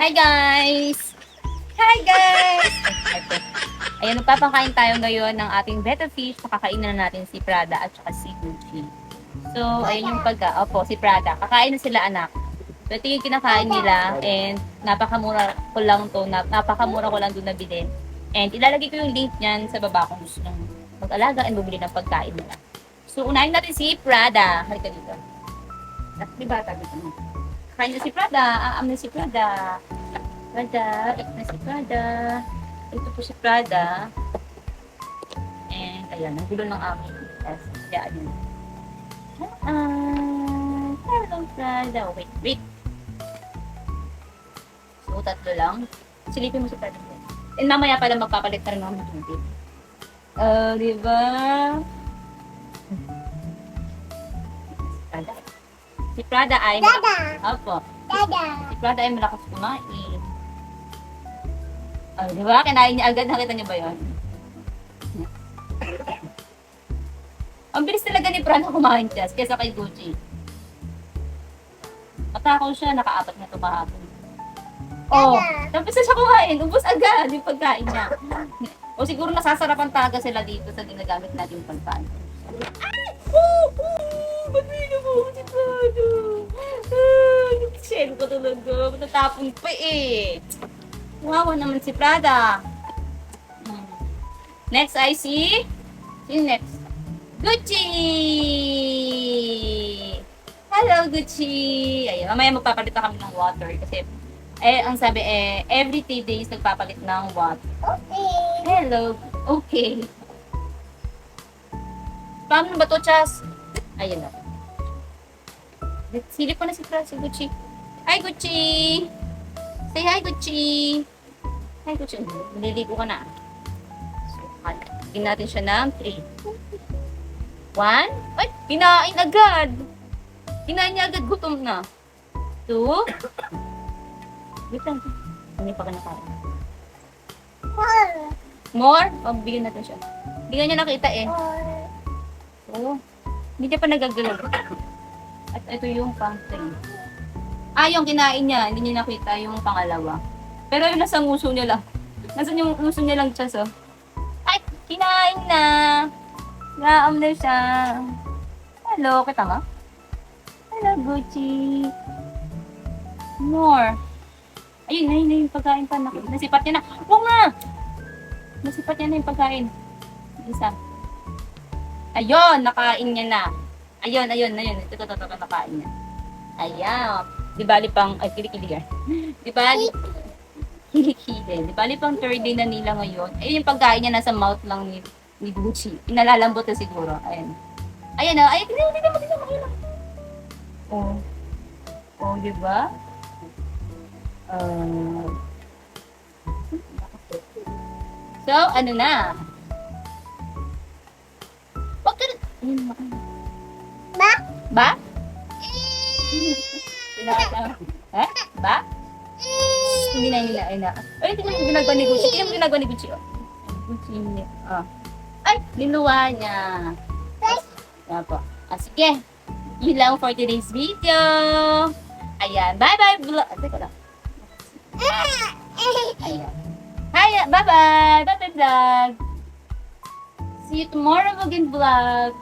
Hi guys! Hi guys! Ayan, magpapakain tayo ngayon ng ating betta fish. Pakakainin na natin si Prada at saka si Gucci. So, ayun yung pagka. Opo, si Prada. Kakain na sila anak. So, ito yung kinakain nila and napakamura ko lang to. Nap napakamura ko lang doon nabili. And ilalagay ko yung link niyan sa baba kung gusto nyo mag-alaga and bumili ng pagkain nila. So, unahin natin si Prada. Halika dito. At di ba, tabi ko na. Kakain na si Prada. Aam na si Prada. Prada. Ito si Prada. Ito po si Prada. And, ayan. Ang gulo ng aming test. Kaya, ano. Ah, hello, Prada. Wait, wait. So, tatlo lang. Silipin mo si Prada. And mamaya pala magpapalit na rin ng tubig. Oh, di ba? Si Prada ay... Dada! Opo. Dada! Si Prada ay malakas kumain. Oh, di ba? Kinain niya agad. Nakita niyo ba yun? Ang bilis talaga ni Prada kumain Jess, kesa kay Gucci. Matakaw siya, nakaapat na tumahapon. Oh, tapos na siya kumain. Ubus agad yung pagkain niya. O siguro nasasarapan talaga sila dito sa ginagamit natin pagkain. Ay! Ba't may nabuo si Prada? Ah, Shell ko talaga. Matatapon pa eh. Wawa naman si Prada. Hmm. Next ay si... Sino next? Gucci! Hello, Gucci! Ayun, mamaya magpapalit na kami ng water kasi eh, ang sabi eh, every 3 days nagpapalit ng water. Okay! Hello. Okay. Paano ba to, Chas? Ayun na. Silip ko na si Fra, si Gucci. Hi, Gucci! Say hi, Gucci! Hi, Gucci. Maliligo ka na. So, Lagyan natin siya ng 3. One. Ay, kinain agad. Kinain niya agad, gutom na. Two. Wait lang. Hindi pa ka nakain. Four! More? O, bigyan natin siya. Hindi niya nakita eh. Oo. Hindi niya pa nagagalaw. At ito yung three. Ah, yung kinain niya. Hindi niya nakita yung pangalawa. Pero yung nasa nguso niya lang. Nasa yung nguso niya lang siya, so. Ay, kinain na. Naam na siya. Hello, kita nga. Hello, Gucci. More. Ayun, na yun na yung pagkain pa. Nasipat niya na. Oo nga! Nasipat niya na yung pagkain. Isa. Ayun, nakain niya na. Ayun, ayun, ayun. Ito, ito, ito, ito, nakain niya. Ayan. Di bali pang, ay, kilikili yan. Di bali, kilikili. Di bali pang third day na nila ngayon. Ayun yung pagkain niya nasa mouth lang ni, ni Gucci. Inalalambot na siguro. Ayan. Ayan na, ay, tingnan mo, tingnan mo, tingnan mo, ayun na. Oh. Oh, di ba? Uh, so, ano na? Huwag ka na. Ayun, makain. Ba? Ba? Pinaka- Eh? Ba? Hindi na nila, ay na. Ay, tingnan mo ginagawa ni Gucci. Tingnan mo ginagawa ni Gucci. Oh. Gucci niya. Ah. Ay, niluwa niya. Yan po. Ah, sige. Yun lang for today's video. Ayan. Bye-bye vlog. Ah, Teka lang. Ayan. Hi, bye-bye. Bye-bye vlog. See you tomorrow again vlog.